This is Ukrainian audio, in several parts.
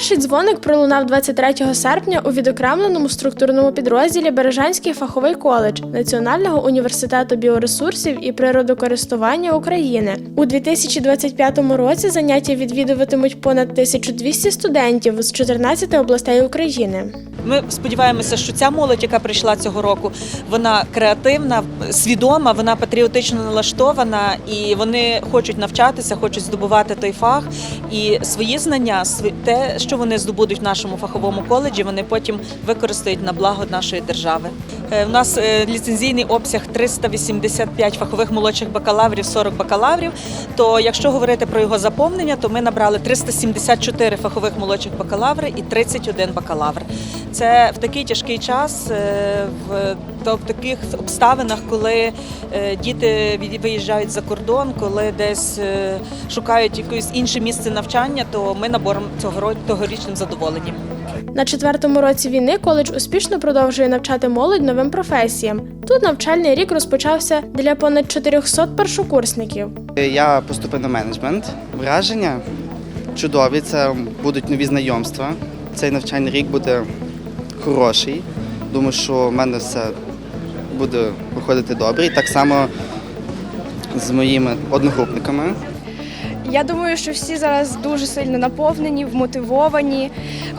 Перший дзвоник пролунав 23 серпня у відокремленому структурному підрозділі Бережанський фаховий коледж Національного університету біоресурсів і природокористування України. У 2025 році заняття відвідуватимуть понад 1200 студентів з 14 областей України. Ми сподіваємося, що ця молодь, яка прийшла цього року, вона креативна, свідома, вона патріотично налаштована, і вони хочуть навчатися, хочуть здобувати той фах. І свої знання, те, що вони здобудуть в нашому фаховому коледжі, вони потім використають на благо нашої держави. Е, У нас е, ліцензійний обсяг 385 фахових молодших бакалаврів, 40 бакалаврів. То якщо говорити про його заповнення, то ми набрали 374 фахових молодших бакалаври і 31 бакалавр. Це в такий тяжкий час, е, в, таких обставинах, коли е, діти виїжджають за кордон, коли десь е, шукають якесь інше місце навчання, то ми набором цього тогорічним задоволені. На четвертому році війни коледж успішно продовжує навчати молодь новим професіям. Тут навчальний рік розпочався для понад 400 першокурсників. Я поступив на менеджмент. Враження чудові, це будуть нові знайомства. Цей навчальний рік буде хороший. Думаю, що в мене все буде виходити добре. І так само з моїми одногрупниками. Я думаю, що всі зараз дуже сильно наповнені, вмотивовані,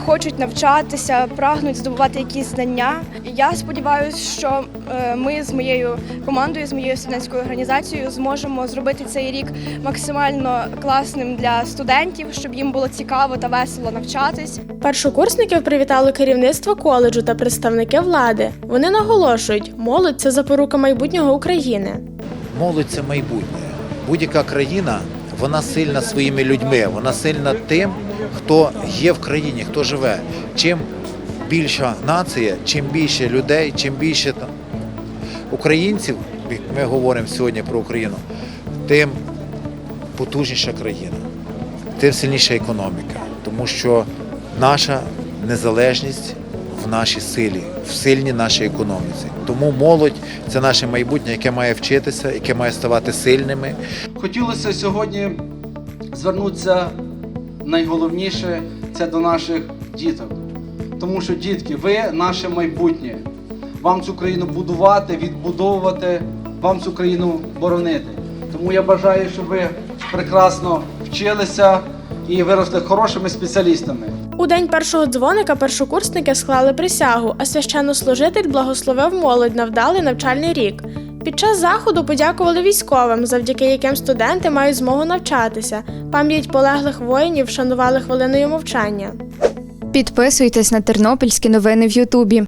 хочуть навчатися, прагнуть здобувати якісь знання. Я сподіваюся, що е, ми з моєю командою, з моєю студентською організацією зможемо зробити цей рік максимально класним для студентів, щоб їм було цікаво та весело навчатись. Першокурсників привітали керівництво коледжу та представники влади. Вони наголошують, молодь це запорука майбутнього України. Молодь це майбутнє. Будь-яка країна вона сильна своїми людьми, вона сильна тим, хто є в країні, хто живе. Чим більша нація, чим більше людей, чим більше українців, ми говоримо сьогодні про Україну, тим потужніша країна, тим сильніша економіка. Тому що наша незалежність в нашій силі, в сильній нашій економіці. Тому молодь це наше майбутнє, яке має вчитися, яке має ставати сильними, Хотілося сьогодні звернутися найголовніше це до наших діток. Тому що, дітки, ви наше майбутнє. Вам цю країну будувати, відбудовувати, вам цю країну боронити. Тому я бажаю, щоб ви прекрасно вчилися і виросли хорошими спеціалістами. У день першого дзвоника першокурсники склали присягу, а священнослужитель благословив молодь на вдалий навчальний рік. Під час заходу подякували військовим, завдяки яким студенти мають змогу навчатися. Пам'ять полеглих воїнів вшанували хвилиною мовчання. Підписуйтесь на тернопільські новини в Ютубі.